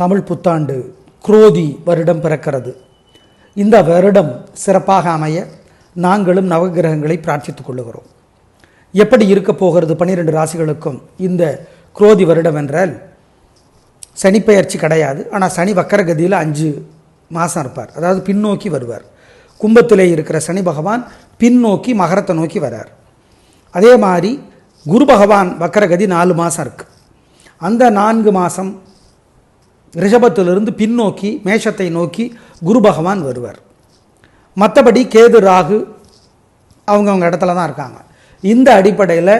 தமிழ் புத்தாண்டு குரோதி வருடம் பிறக்கிறது. இந்த வருடம் சிறப்பாக அமைய நாங்களும் நவகிரகங்களை பிரார்த்தித்துக் கொள்ளுகிறோம். எப்படி இருக்க போகிறது பன்னிரெண்டு ராசிகளுக்கும் இந்த குரோதி வருடம் என்றால் சனிப்பெயர்ச்சி கிடையாது. ஆனால் சனி வக்கரகதியில் அஞ்சு மாதம் இருப்பார். அதாவது பின்னோக்கி வருவார். கும்பத்திலே இருக்கிற சனி பகவான் பின்னோக்கி மகரத்தை நோக்கி வரார். அதே மாதிரி குரு பகவான் வக்கரகதி நாலு மாதம் இருக்குது அந்த நான்கு மாதம் ரிஷபத்திலிருந்து பின்னோக்கி மேஷத்தை நோக்கி குரு பகவான் வருவார். மற்றபடி கேது ராகு அவங்கவுங்க இடத்துல தான் இருக்காங்க. இந்த அடிப்படையில்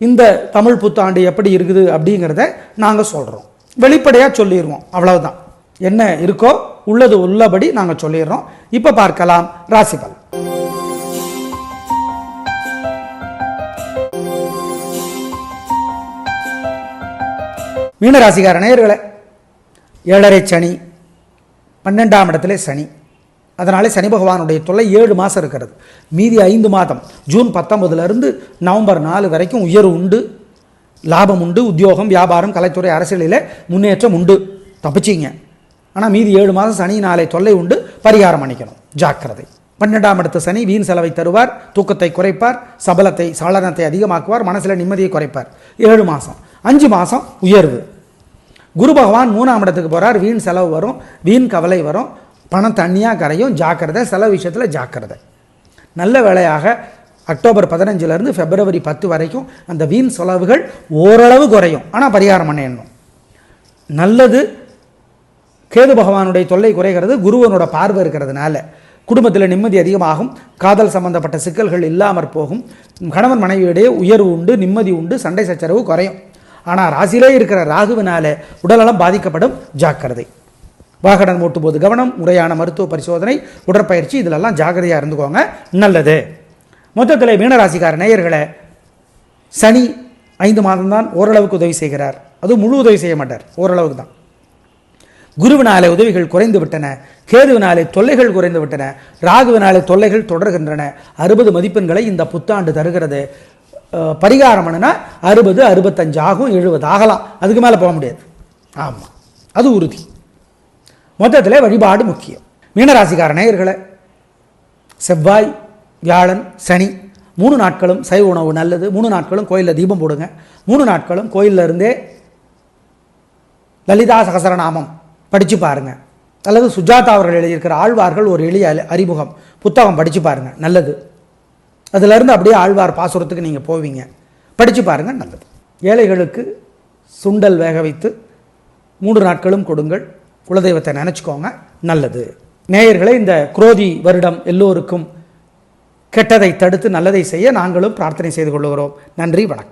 இந்த தமிழ் புத்தாண்டு எப்படி இருக்குது அப்படிங்கிறத நாங்கள் சொல்கிறோம் வெளிப்படையாக சொல்லிடுவோம் அவ்வளவுதான். என்ன இருக்கோ உள்ளது உள்ளபடி நாங்கள் சொல்லிடுறோம். இப்போ பார்க்கலாம் ராசிபல் மீனராசிகார நேயர்களை ஏழரை சனி பன்னெண்டாம் இடத்துல சனி. அதனாலே சனி பகவானுடைய தொல்லை ஏழு மாதம் இருக்கிறது. மீதி ஐந்து மாதம் ஜூன் பத்தொன்பதுலேருந்து நவம்பர் நாலு வரைக்கும் உயர்வு உண்டு லாபம் உண்டு உத்தியோகம் வியாபாரம் கலைத்துறை அரசியலில் முன்னேற்றம் உண்டு. தப்பிச்சிங்க. ஆனால் மீதி ஏழு மாதம் சனி நாளை தொல்லை உண்டு பரிகாரம் பண்ணிக்கணும். ஜாக்கிரதை. பன்னெண்டாம் இடத்து சனி வீண் செலவை தருவார் தூக்கத்தை குறைப்பார் சபலத்தை சாளனத்தை அதிகமாக்குவார் மனசில் நிம்மதியை குறைப்பார். ஏழு மாதம் அஞ்சு மாதம் உயர்வு. குரு பகவான் மூணாம் இடத்துக்கு போகிறார் வீண் செலவு வரும். வீண் கவலை வரும். பணம் தண்ணியாக கரையும். ஜாக்கிரதை. செலவு விஷயத்தில் ஜாக்கிரதை. நல்ல வேளையாக அக்டோபர் பதினஞ்சுலேருந்து பிப்ரவரி பத்து வரைக்கும் அந்த வீண் செலவுகள் ஓரளவு குறையும். ஆனால் பரிகாரம் பண்ணிடணும் நல்லது. கேது பகவானுடைய தொல்லை குறைகிறது. குருவனோட பார்வை இருக்கிறதுனால குடும்பத்தில் நிம்மதி அதிகமாகும். காதல் சம்பந்தப்பட்ட சிக்கல்கள் இல்லாமற் போகும். கணவன் மனைவியிடையே உயர்வு உண்டு நிம்மதி உண்டு சண்டை சச்சரவு குறையும். ஆனால் ராசியிலே இருக்கிற ராகுவினால உடல்நலம் பாதிக்கப்படும். ஜாக்கிரதை. வாகனம் ஓட்டும் போது கவனம் முறையான மருத்துவ பரிசோதனை உடற்பயிற்சி இதிலெல்லாம் ஜாக்கிரதையாக இருந்துக்கோங்க. நல்லது. மொத்தத்தில் மீனராசிக்கார நேயர்களை சனி ஐந்து மாதம்தான் ஓரளவுக்கு உதவி செய்கிறார். அதுவும் முழு உதவி செய்ய மாட்டார். ஓரளவுக்கு தான். குருவினாலே உதவிகள் குறைந்து விட்டன. கேதுவினாலே தொல்லைகள் குறைந்து விட்டன. ராகுவினாலே தொல்லைகள் தொடர்கின்றன. அறுபது மதிப்பெண்களை இந்த புத்தாண்டு தருகிறது. பரிகாரம் பண்ணுனா அறுபது அறுபத்தஞ்சு ஆகும் எழுபது ஆகலாம். அதுக்கு மேலே போக முடியாது. ஆமாம் அது உறுதி. மொத்தத்தில் வழிபாடு முக்கியம். மீனராசிக்கார நேயர்களை செவ்வாய் வியாழன் சனி மூணு நாட்களும் சைவ உணவு நல்லது. மூணு நாட்களும் கோயிலில் தீபம் போடுங்க. மூணு நாட்களும் கோயில்ல இருந்தே லலிதா சகசரநாமம் படித்து பாருங்க. அல்லது சுஜாதா அவர்கள் எழுதியிருக்கிற ஆழ்வார்கள் ஒரு எளிய அறிமுகம். புத்தகம் படித்து பாருங்கள் நல்லது. அதிலிருந்து அப்படியே ஆழ்வார் பாசுரத்துக்கு நீங்கள் போவீங்க. படித்து பாருங்கள் நல்லது. ஏழைகளுக்கு சுண்டல் வேக வைத்து மூன்று நாட்களும் கொடுங்கள். குலதெய்வத்தை நினச்சிக்கோங்க நல்லது. நேயர்களை இந்த குரோதி வருடம் எல்லோருக்கும் கெட்டதை தடுத்து நல்லதை செய்ய நாங்களும் பிரார்த்தனை செய்து கொள்கிறோம். நன்றி வணக்கம்.